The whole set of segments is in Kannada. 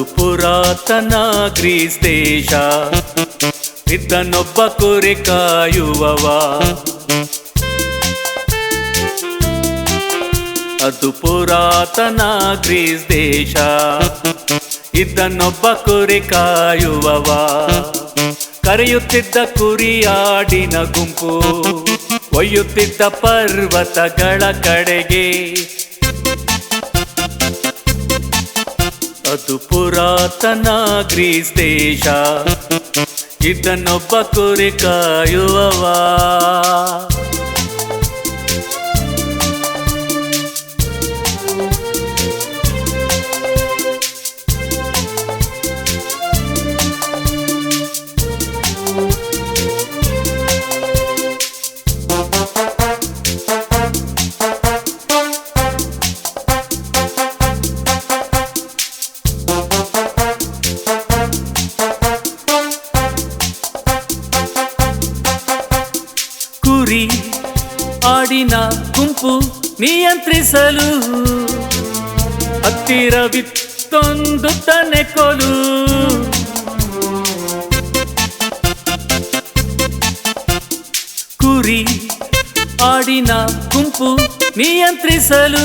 ಅದು ಪುರಾತನ ಗ್ರೀಸ್ ದೇಶ. ಇದ್ದನೊಬ್ಬ ಕುರಿ ಕಾಯುವವ. ಅದು ಪುರಾತನ ಗ್ರೀಸ್ ದೇಶ. ಇದ್ದನೊಬ್ಬ ಕುರಿ ಕಾಯುವವ. ಕರೆಯುತ್ತಿದ್ದ ಕುರಿಯಾಡಿನ ಗುಂಪು. ಒಯ್ಯುತ್ತಿದ್ದ ಪರ್ವತಗಳ ಕಡೆಗೆ. ಅದು ಪುರಾತನ ಗ್ರೀಸ್ ದೇಶ. ಇದನ್ನೊಬ್ಬ ಕುರಿ ಕಾಯುವವ. ನಿಯಂತ್ರಿಸಲು ಹತ್ತಿರವಿತ್ತೊಂದು ತನೆ ಕೊಲು. ಕುರಿ ಆಡಿನ ಗುಂಪು ನಿಯಂತ್ರಿಸಲು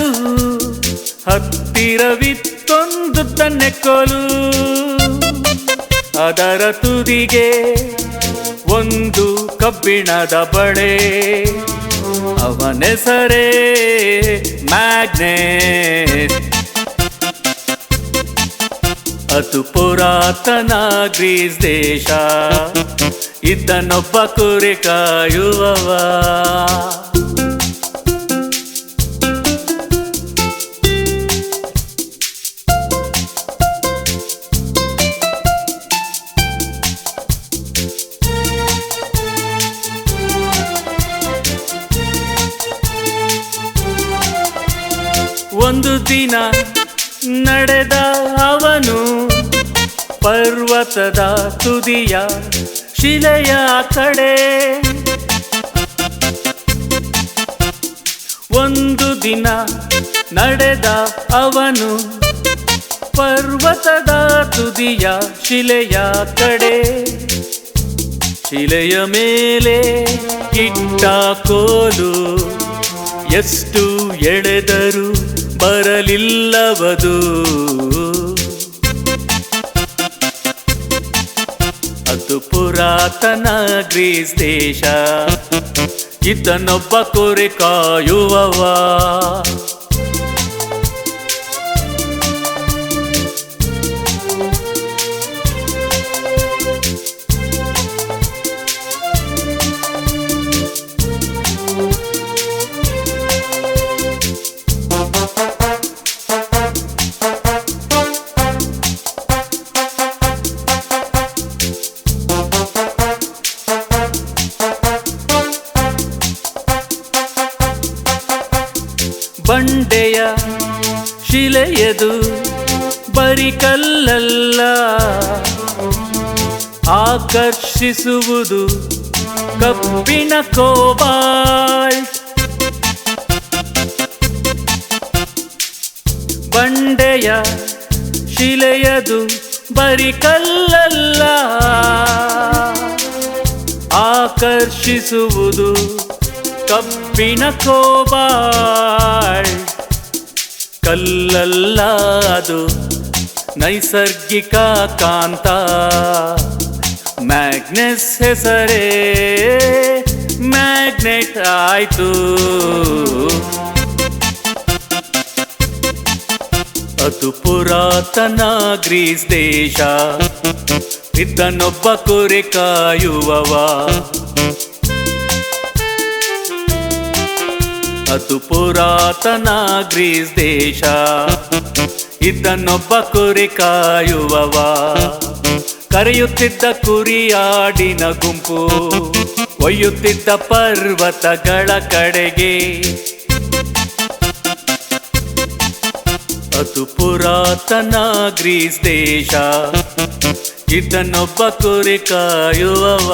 ಹತ್ತಿರವಿತ್ತೊಂದು ತನ್ನೆ ಕೊಲು. ಅದರ ತುದಿಗೆ ಒಂದು ಕಬ್ಬಿಣದ ಬಳೆ. ಅವನೆಸರೇ ಮ್ಯಾಗ್ನೆಟ್. ಅದು ಪುರಾತನ ಗ್ರೀಸ್ ದೇಶ ಇದ್ದನೊಬ್ಬ ಕುರಿ ಕಾಯುವವ. ಒಂದು ದಿನ ನಡೆದ ಅವನು ಪರ್ವತದ ತುದಿಯ ಶಿಲೆಯ ಕಡೆ. ಒಂದು ದಿನ ನಡೆದ ಅವನು ಪರ್ವತದ ತುದಿಯ ಶಿಲೆಯ ಕಡೆ. ಶಿಲೆಯ ಮೇಲೆ ಇಟ್ಟ ಕೋಲು ಎಷ್ಟು ಎಳೆದರೂ ಬರಲಿಲ್ಲವದು ಅದು ಪುರಾತನ ಗ್ರೀಸ್ ದೇಶ ಇದನ್ನೊಬ್ಬ ಕುರಿ ಕಾಯುವವ. ಬಂಡೆಯ ಶಿಲೆಯದು ಬರಿ ಕಲ್ಲಲ್ಲ. ಆಕರ್ಷಿಸುವುದು ಕಬ್ಬಿಣ ಕೋಬಾಯ್. ಬಂಡೆಯ ಶಿಲೆಯದು ಬರಿ ಕಲ್ಲಲ್ಲ. ಆಕರ್ಷಿಸುವುದು ಕಬ್ಬಿಣ ಕೋಬಾಳ್ ಕಲ್ಲಲ್ಲ ಅದು ನೈಸರ್ಗಿಕ ಕಾಂತ. ಮ್ಯಾಗ್ನೆಸ್ ಹೆಸರೇ, ಮ್ಯಾಗ್ನೆಟ್ ಆಯ್ತು. ಅದು ಪುರಾತನ ಗ್ರೀಸ್ ದೇಶ, ಇದ್ದನೊಬ್ಬ ಕುರಿ ಕಾಯುವವ. ಅದು ಪುರಾತನ ಗ್ರೀಸ್ ದೇಶ. ಇದನ್ನೊಬ್ಬ ಕುರಿ ಕಾಯುವವ. ಕರೆಯುತ್ತಿದ್ದ ಕುರಿಯಾಡಿನ ಗುಂಪು. ಒಯ್ಯುತ್ತಿದ್ದ ಪರ್ವತಗಳ ಕಡೆಗೆ. ಅದು ಪುರಾತನ ಗ್ರೀಸ್ ದೇಶ. ಇದನ್ನೊಬ್ಬ ಕುರಿ ಕಾಯುವವ.